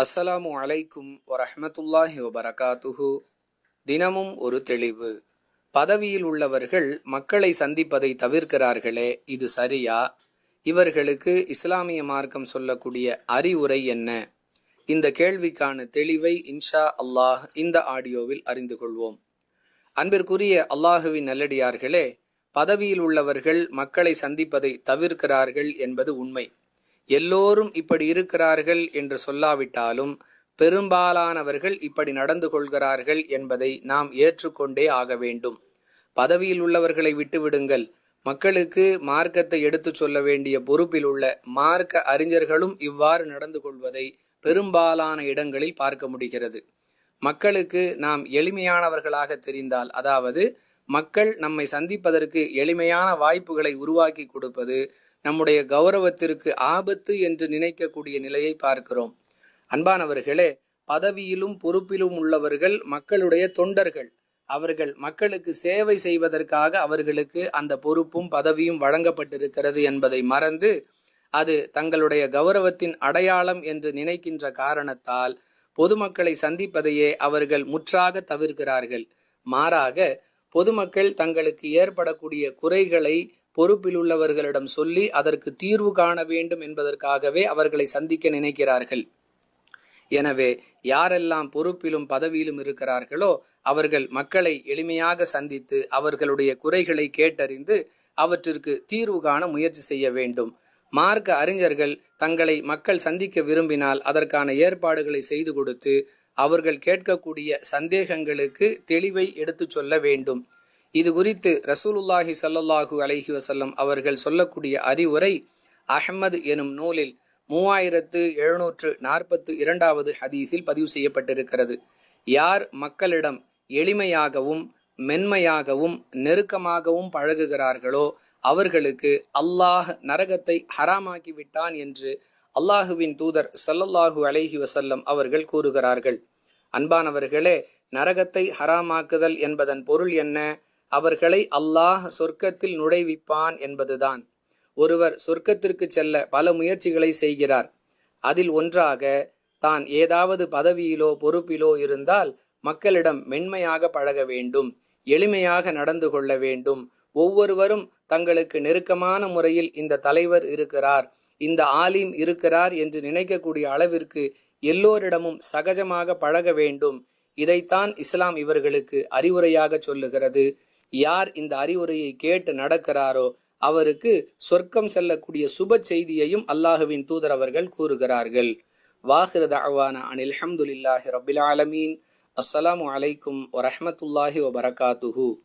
அஸ்ஸலாமு அலைக்கும் வரஹமத்துல்லாஹி வபரகாத்துஹு. தினமும் ஒரு தெளிவு. பதவியில் உள்ளவர்கள் மக்களை சந்திப்பதை தவிர்க்கிறார்களே இது சரியா? இவர்களுக்கு இஸ்லாமிய மார்க்கம் சொல்லக்கூடிய அறிவுரை என்ன? இந்த கேள்விக்கான தெளிவை இன்ஷா அல்லாஹ் இந்த ஆடியோவில் அறிந்து கொள்வோம். அன்பிற்குரிய அல்லாஹுவின் நல்லடியார்களே பதவியில் உள்ளவர்கள் மக்களை சந்திப்பதை தவிர்க்கிறார்கள் என்பது உண்மை. எல்லோரும் இப்படி இருக்கிறார்கள் என்று சொல்லாவிட்டாலும் பெரும்பாலானவர்கள் இப்படி நடந்து கொள்கிறார்கள் என்பதை நாம் ஏற்றுக்கொண்டே ஆக வேண்டும். பதவியில் உள்ளவர்களை விட்டுவிடுங்கள். மக்களுக்கு மார்க்கத்தை எடுத்துச் சொல்ல வேண்டிய பொறுப்பில் உள்ள மார்க்க அறிஞர்களும் இவ்வாறு நடந்து கொள்வதை பெரும்பாலான இடங்களில் பார்க்க முடிகிறது. மக்களுக்கு நாம் எளிமையானவர்களாக தெரிந்தால் அதாவது மக்கள் நம்மை சந்திப்பதற்கு எளிமையான வாய்ப்புகளை உருவாக்கி கொடுப்பது நம்முடைய கௌரவத்திற்கு ஆபத்து என்று நினைக்கக்கூடிய நிலையை பார்க்கிறோம். அன்பானவர்களே பதவியிலும் பொறுப்பிலும் உள்ளவர்கள் மக்களுடைய தொண்டர்கள். அவர்கள் மக்களுக்கு சேவை செய்வதற்காக அவர்களுக்கு அந்த பொறுப்பும் பதவியும் வழங்கப்பட்டிருக்கிறது என்பதை மறந்து அது தங்களுடைய கௌரவத்தின் அடையாளம் என்று நினைக்கின்ற காரணத்தால் பொதுமக்களை சந்திப்பதையே அவர்கள் முற்றாக தவிர்க்கிறார்கள். மாறாக பொதுமக்கள் தங்களுக்கு ஏற்படக்கூடிய குறைகளை பொறுப்பில் உள்ளவர்களிடம் சொல்லி அதற்கு தீர்வு காண வேண்டும் என்பதற்காகவே அவர்களை சந்திக்க நினைக்கிறார்கள். எனவே யாரெல்லாம் பொறுப்பிலும் பதவியிலும் இருக்கிறார்களோ அவர்கள் மக்களை எளிமையாக சந்தித்து அவர்களுடைய குறைகளை கேட்டறிந்து அவற்றிற்கு தீர்வு காண முயற்சி செய்ய வேண்டும். மார்க்க அறிஞர்கள் தங்களை மக்கள் சந்திக்க விரும்பினால் அதற்கான ஏற்பாடுகளை செய்து கொடுத்து அவர்கள் கேட்கக்கூடிய சந்தேகங்களுக்கு தெளிவை எடுத்துச் சொல்ல வேண்டும். இது குறித்து ரசூலுல்லாஹி சல்லல்லாஹு அலஹி வசல்லம் அவர்கள் சொல்லக்கூடிய அறிவுரை அஹ்மது எனும் நூலில் மூவாயிரத்து எழுநூற்று நாற்பத்து இரண்டாவது ஹதீஸில் பதிவு செய்யப்பட்டிருக்கிறது. யார் மக்களிடம் எளிமையாகவும் மென்மையாகவும் நெருக்கமாகவும் பழகுகிறார்களோ அவர்களுக்கு அல்லாஹ் நரகத்தை ஹராமாக்கிவிட்டான் என்று அல்லாஹுவின் தூதர் சல்லல்லாஹு அலைஹி வசல்லம் அவர்கள் கூறுகிறார்கள். அன்பானவர்களே நரகத்தை ஹராமாக்குதல் என்பதன் பொருள் என்ன? அவர்களை அல்லாஹ் சொர்க்கத்தில் நுழைவிப்பான் என்பதுதான். ஒருவர் சொர்க்கத்திற்கு செல்ல பல முயற்சிகளை செய்கிறார். அதில் ஒன்றாக தான் ஏதாவது பதவியிலோ பொறுப்பிலோ இருந்தால் மக்களிடம் மென்மையாக பழக வேண்டும் எளிமையாக நடந்து கொள்ள வேண்டும். ஒவ்வொருவரும் தங்களுக்கு நெருக்கமான முறையில் இந்த தலைவர் இருக்கிறார். இந்த ஆலிம் இருக்கிறார் என்று நினைக்கக்கூடிய அளவிற்கு எல்லோரிடமும் சகஜமாக பழக வேண்டும். இதைத்தான் இஸ்லாம் இவர்களுக்கு அறிவுரையாக சொல்லுகிறது. யார் இந்த அறிவுரையை கேட்டு நடக்கிறாரோ அவருக்கு சொர்க்கம் செல்லக்கூடிய சுப செய்தியையும் அல்லாஹுவின் தூதர் அவர்கள் கூறுகிறார்கள். வாஹிரத அவான அனில் அஹமதுல்லாஹி ரபில் ஆலமீன். அஸ்ஸலாமு அலைக்கும் வரஹமத்துல்லாஹி வபரகாத்துஹூ.